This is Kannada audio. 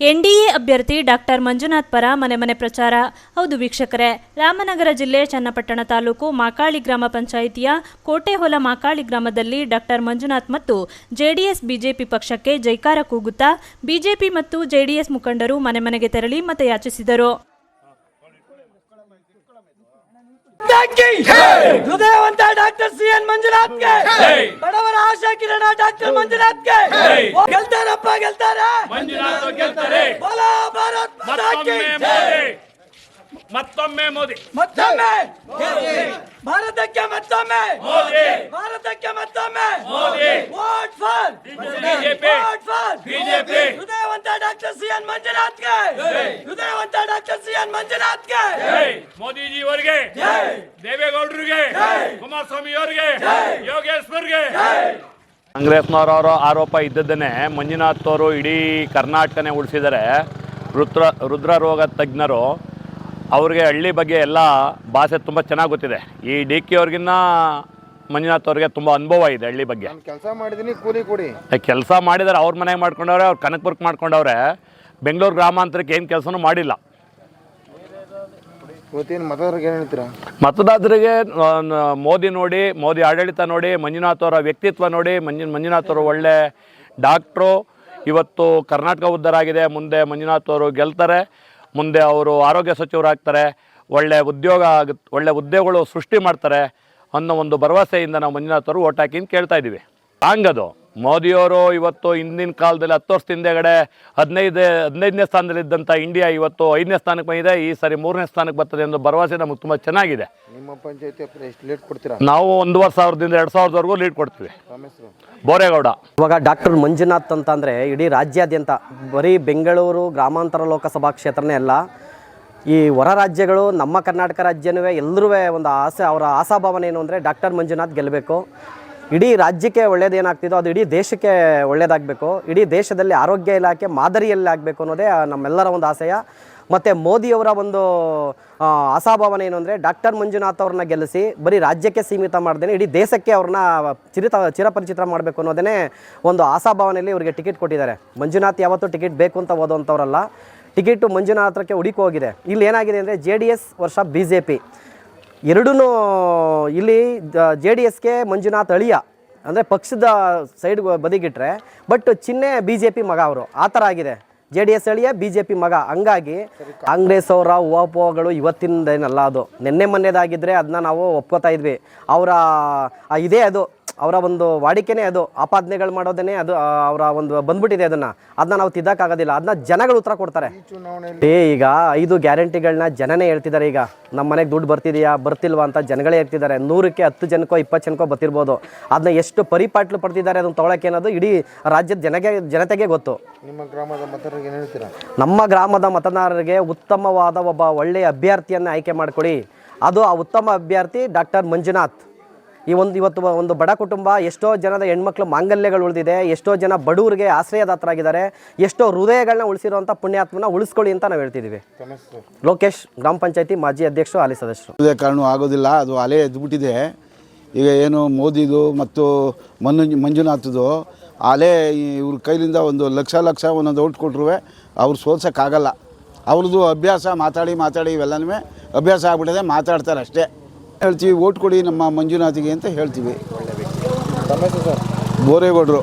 ಎನ್ಡಿಎ ಅಭ್ಯರ್ಥಿ ಡಾಕ್ಟರ್ ಮಂಜುನಾಥ್ ಪರ ಮನೆ ಮನೆ ಪ್ರಚಾರ. ಹೌದು ವೀಕ್ಷಕರೇ, ರಾಮನಗರ ಜಿಲ್ಲೆ ಚನ್ನಪಟ್ಟಣ ತಾಲೂಕು ಮಾಕಾಳಿ ಗ್ರಾಮ ಪಂಚಾಯಿತಿಯ ಕೋಟೆಹೊಲ ಮಾಕಾಳಿ ಗ್ರಾಮದಲ್ಲಿ ಡಾಕ್ಟರ್ ಮಂಜುನಾಥ್ ಮತ್ತು ಜೆಡಿಎಸ್, ಬಿಜೆಪಿ ಪಕ್ಷಕ್ಕೆ ಜೈಕಾರ ಕೂಗುತ್ತಾ, ಬಿಜೆಪಿ ಮತ್ತು ಜೆಡಿಎಸ್ ಮುಖಂಡರು ಮನೆ ಮನೆಗೆ ತೆರಳಿ ಮತಯಾಚಿಸಿದರು ಹಾಕಿ ಹೃದಯವಂತ ಡಾಕ್ಟರ್ ಸಿ ಎನ್ ಮಂಜುನಾಥ್ಗೆ. ಬಡವರ ಆಶಾ ಕಿರಣ ಡಾಕ್ಟರ್ ಮಂಜುನಾಥ್ಗೆ. ಗೆಲ್ತಾರಪ್ಪ ಗೆಲ್ತಾರ ಮಂಜುನಾಥ್ ಗೆಲ್ತಾರೆ. ಬೋಲೋ ಭಾರತ್ ಮಾತಾ ಕಿ ಮತ್ತೊಮ್ಮೆ ಮೋದಿ. ಮತ್ತೊಮ್ಮೆ ಭಾರತಕ್ಕೆ ಮತ್ತೊಮ್ಮೆ. ಮೋದಿ. ಭಾರತಕ್ಕೆ ಮತ್ತೊಮ್ಮೆ. Modi. Vote for BJP. Vote for BJP. ಹೃದಯವಂತ doctor C N ಮಂಜುನಾಥ್ಗೆ ಹೃದಯವಂತ ಡಾಕ್ಟರ್ ಸಿ ಎನ್ ಮಂಜುನಾಥ್ಗೆ ಮೋದಿಜಿ ಅವರಿಗೆ! ದೇವೇಗೌಡರಿಗೆ! ಕುಮಾರಸ್ವಾಮಿ ಅವರಿಗೆ! ಯೋಗೇಶ್ವರ್ಗೆ! ಕಾಂಗ್ರೆಸ್ನವರವರ ಆರೋಪ ಇದ್ದದ್ದನ್ನೇ ಮಂಜುನಾಥ್ ಅವರು ಇಡೀ ಕರ್ನಾಟಕನೇ ಉಳಿಸಿದರೆ ರುದ್ರ ರುದ್ರ ರೋಗ ತಜ್ಞರು ಅವ್ರಿಗೆ ಹಳ್ಳಿ ಬಗ್ಗೆ ಎಲ್ಲ ಭಾಷೆ ತುಂಬ ಚೆನ್ನಾಗಿ ಗೊತ್ತಿದೆ. ಈ ಡಿ ಕೆ ಅವ್ರಿಗಿನ್ನ ಮಂಜುನಾಥ್ ಅವ್ರಿಗೆ ತುಂಬ ಅನುಭವ ಇದೆ ಹಳ್ಳಿ ಬಗ್ಗೆ. ನಾನು ಕೆಲಸ ಮಾಡಿದ್ದೀನಿ ಕೂಲಿ ಕೂಡಿ. ಕೆಲಸ ಮಾಡಿದಾರೆ ಅವ್ರ ಮನೆಗೆ ಮಾಡ್ಕೊಂಡವ್ರೆ ಅವ್ರು ವರ್ಕ್ ಮಾಡ್ಕೊಂಡವ್ರೆ. ಬೆಂಗಳೂರು ಗ್ರಾಮಾಂತರಕ್ಕೆ ಏನು ಕೆಲಸನೂ ಮಾಡಿಲ್ಲ. ಇವತ್ತೇನು ಮತದಾರರಿಗೆ ಏನು ಹೇಳ್ತೀರಾ? ಮತದಾರರಿಗೆ ಆ, ಮೋದಿ ನೋಡಿ ಮೋದಿ ಆಡಳಿತ ನೋಡಿ ಮಂಜುನಾಥ್ ಅವರ ವ್ಯಕ್ತಿತ್ವ ನೋಡಿ ಮಂಜು ಮಂಜುನಾಥ್ ಅವರು ಒಳ್ಳೆ ಡಾಕ್ಟ್ರು. ಇವತ್ತು ಕರ್ನಾಟಕ ಉದ್ಧಾರ ಆಗಿದೆ ಮುಂದೆ ಮಂಜುನಾಥ್ ಅವರು ಗೆಲ್ತಾರೆ ಮುಂದೆ ಅವರು ಆರೋಗ್ಯ ಸಚಿವರಾಗ್ತಾರೆ ಒಳ್ಳೆ ಉದ್ಯೋಗ ಆಗುತ್ತೆ ಒಳ್ಳೆ ಉದ್ಯೋಗಗಳು ಸೃಷ್ಟಿ ಮಾಡ್ತಾರೆ. ಅನ್ನೋ ಒಂದು ಭರವಸೆಯಿಂದ ನಾವು ಮಂಜುನಾಥ್ ಅವರು ಓಟ್ ಹಾಕಿ ಅಂತ ಕೇಳ್ತಾ ಇದ್ದೀವಿ. ಹಂಗದು ಮೋದಿಯವರು ಇವತ್ತು ಹಿಂದಿನ ಕಾಲದಲ್ಲಿ ಹತ್ತು ವರ್ಷದ ಹಿಂದೆಗಡೆ ಹದಿನೈದು ಹದಿನೈದನೇ ಸ್ಥಾನದಲ್ಲಿದ್ದಂಥ ಇಂಡಿಯಾ ಇವತ್ತು ಐದನೇ ಸ್ಥಾನಕ್ಕೆ ಬಂದಿದೆ. ಈ ಸಾರಿ ಮೂರನೇ ಸ್ಥಾನಕ್ಕೆ ಬರ್ತದೆ ಎಂದು ಭರವಸೆ ನಮಗೆ ತುಂಬ ಚೆನ್ನಾಗಿದೆ. ನಿಮ್ಮ ಪಂಚಾಯತಿ ಲೀಡ್ ಎಷ್ಟು ಲೇಟ್ ಕೊಡ್ತೀರಾ? ನಾವು ಒಂದೂವರೆ ಸಾವಿರದಿಂದ ಎರಡು ಸಾವಿರದವರೆಗೂ ಲೀಡ್ ಕೊಡ್ತೀವಿ. ಬೋರೇಗೌಡ. ಇವಾಗ ಡಾಕ್ಟರ್ ಮಂಜುನಾಥ್ ಅಂತಂದರೆ ಇಡೀ ರಾಜ್ಯಾದ್ಯಂತ ಬರೀ ಬೆಂಗಳೂರು ಗ್ರಾಮಾಂತರ ಲೋಕಸಭಾ ಕ್ಷೇತ್ರನೇ ಅಲ್ಲ ಈ ಹೊರ ರಾಜ್ಯಗಳು, ನಮ್ಮ ಕರ್ನಾಟಕ ರಾಜ್ಯನೂ ಎಲ್ಲರೂ ಒಂದು ಆಸೆ, ಅವರ ಆಶಾಭಾವನೆ ಏನು ಅಂದರೆ ಡಾಕ್ಟರ್ ಮಂಜುನಾಥ್ ಗೆಲ್ಲಬೇಕು. ಇಡೀ ರಾಜ್ಯಕ್ಕೆ ಒಳ್ಳೇದೇನಾಗ್ತಿದೋ ಅದು ಇಡೀ ದೇಶಕ್ಕೆ ಒಳ್ಳೇದಾಗಬೇಕು. ಇಡೀ ದೇಶದಲ್ಲಿ ಆರೋಗ್ಯ ಇಲಾಖೆ ಮಾದರಿಯಲ್ಲಿ ಆಗಬೇಕು ಅನ್ನೋದೇ ನಮ್ಮೆಲ್ಲರ ಒಂದು ಆಸೆಯ. ಮತ್ತು ಮೋದಿಯವರ ಒಂದು ಆಶಾಭಾವನೆ ಏನು ಅಂದರೆ ಡಾಕ್ಟರ್ ಮಂಜುನಾಥ್ ಅವ್ರನ್ನ ಗೆಲ್ಲಿಸಿ, ಬರೀ ರಾಜ್ಯಕ್ಕೆ ಸೀಮಿತ ಮಾಡ್ದೇನೆ, ಇಡೀ ದೇಶಕ್ಕೆ ಅವ್ರನ್ನ ಚಿರಿತ, ಚಿರಪರಿಚಿತ ಮಾಡಬೇಕು ಅನ್ನೋದೇ ಒಂದು ಆಶಾಭಾವನೆಯಲ್ಲಿ ಇವರಿಗೆ ಟಿಕೆಟ್ ಕೊಟ್ಟಿದ್ದಾರೆ. ಮಂಜುನಾಥ್ ಯಾವತ್ತೂ ಟಿಕೆಟ್ ಬೇಕು ಅಂತ ಓದೋವಂಥವ್ರಲ್ಲ. ಟಿಕೆಟು ಮಂಜುನಾಥಕ್ಕೆ ಹುಡುಕಿ ಹೋಗಿದೆ. ಇಲ್ಲಿ ಏನಾಗಿದೆ ಅಂದರೆ ಜೆ ಡಿ ಎಸ್ ವರ್ಷ ಬಿ ಜೆ ಪಿ ಎರಡೂ ಇಲ್ಲಿ ಜೆ ಡಿ ಎಸ್ಗೆ ಮಂಜುನಾಥ್ ಅಳಿಯ. ಅಂದರೆ ಪಕ್ಷದ ಸೈಡ್ ಬದಿಗಿಟ್ರೆ, ಬಟ್ ಚಿಹ್ನೆ ಬಿ ಜೆ ಪಿ ಮಗ ಅವರು. ಆ ಥರ ಆಗಿದೆ. ಜೆ ಡಿ ಎಸ್ ಅಳಿಯ ಬಿ ಜೆ ಪಿ ಮಗ. ಹಂಗಾಗಿ ಕಾಂಗ್ರೆಸ್ ಅವರ ಊಹಾಪೋಹಗಳು ಇವತ್ತಿಂದೇನಲ್ಲ ಅದು. ನಿನ್ನೆ ಮೊನ್ನೆದಾಗಿದ್ದರೆ ಅದನ್ನ ನಾವು ಒಪ್ಕೋತಾ ಇದ್ವಿ. ಅವರ ಇದೇ ಅದು. ಅವರ ಒಂದು ವಾಡಿಕೆನೇ ಅದು ಆಪಾದನೆಗಳು ಮಾಡೋದೇ ಅದು ಅವರ ಒಂದು ಬಂದ್ಬಿಟ್ಟಿದೆ ಅದನ್ನು. ಅದನ್ನ ನಾವು ತಿದ್ದಕ್ಕಾಗೋದಿಲ್ಲ ಅದನ್ನ ಜನಗಳು ಉತ್ತರ ಕೊಡ್ತಾರೆ. ಏ ಈಗ ಐದು ಗ್ಯಾರಂಟಿಗಳನ್ನ ಜನನೇ ಹೇಳ್ತಿದ್ದಾರೆ ಈಗ. ನಮ್ಮ ಮನೆಗೆ ದುಡ್ಡು ಬರ್ತಿದೆಯಾ? ಬರ್ತಿಲ್ವಾ ಅಂತ ಜನಗಳೇ ಹೇಳ್ತಿದ್ದಾರೆ. ನೂರಕ್ಕೆ ಹತ್ತು ಜನಕ್ಕೋ ಇಪ್ಪತ್ತು ಜನಕ್ಕೋ ಬರ್ತಿರ್ಬೋದು. ಅದನ್ನ ಎಷ್ಟು ಪರಿಪಾಟ್ಲು ಪಡ್ತಿದ್ದಾರೆ ಅದನ್ನ ತೊಗೊಳಕ್ಕೆ ಅನ್ನೋದು ಇಡೀ ರಾಜ್ಯದ ಜನಗೆ ಜನತೆಗೆ ಗೊತ್ತು. ನಿಮ್ಮ ಗ್ರಾಮದ ಮತದಾರರಿಗೆ ಏನು ಹೇಳ್ತೀರಾ? ನಮ್ಮ ಗ್ರಾಮದ ಮತದಾರರಿಗೆ ಉತ್ತಮವಾದ ಒಬ್ಬ ಒಳ್ಳೆಯ ಅಭ್ಯರ್ಥಿಯನ್ನು ಆಯ್ಕೆ ಮಾಡಿಕೊಡಿ. ಅದು ಆ ಉತ್ತಮ ಅಭ್ಯರ್ಥಿ ಡಾಕ್ಟರ್ ಮಂಜುನಾಥ್. ಈ ಒಂದು ಇವತ್ತು ಒಂದು ಬಡ ಕುಟುಂಬ ಎಷ್ಟೋ ಜನದ ಹೆಣ್ಮಕ್ಳು ಮಾಂಗಲ್ಯಗಳು ಉಳಿದಿದೆ, ಎಷ್ಟೋ ಜನ ಬಡವರಿಗೆ ಆಶ್ರಯದಾತರಾಗಿದ್ದಾರೆ, ಎಷ್ಟೋ ಹೃದಯಗಳನ್ನ ಉಳಿಸಿರುವಂಥ ಪುಣ್ಯಾತ್ಮನ ಉಳಿಸ್ಕೊಳ್ಳಿ ಅಂತ ನಾವು ಹೇಳ್ತಿದ್ದೀವಿ ಲೋಕೇಶ್, ಗ್ರಾಮ ಪಂಚಾಯತಿ ಮಾಜಿ ಅಧ್ಯಕ್ಷರು, ಹಾಲಿ ಸದಸ್ಯರು. ಕಾರಣ ಆಗೋದಿಲ್ಲ, ಅದು ಅಲೆ ಎದ್ದುಬಿಟ್ಟಿದೆ ಈಗ ಏನು ಮೋದಿದು ಮತ್ತು ಮನು ಮಂಜುನಾಥದ್ದು ಅಲೆ ಇವ್ರ ಕೈಲಿಂದ ಒಂದು ಲಕ್ಷ ಲಕ್ಷ ಒಂದೊಂದು ಔಟ್ ಕೊಟ್ಟರು ಅವ್ರು ಸೋಲ್ಸೋಕ್ಕಾಗಲ್ಲ. ಅವ್ರದ್ದು ಅಭ್ಯಾಸ ಮಾತಾಡಿ ಮಾತಾಡಿ ಇವೆಲ್ಲನೂ ಅಭ್ಯಾಸ ಆಗ್ಬಿಟ್ಟಿದೆ ಮಾತಾಡ್ತಾರೆ ಅಷ್ಟೇ ಹೇಳ್ತೀವಿ ಓಟ್ ಕೊಡಿ ನಮ್ಮ ಮಂಜುನಾಥಿಗೆ ಅಂತ ಹೇಳ್ತೀವಿ. ಬೋರೇಗೌಡರು.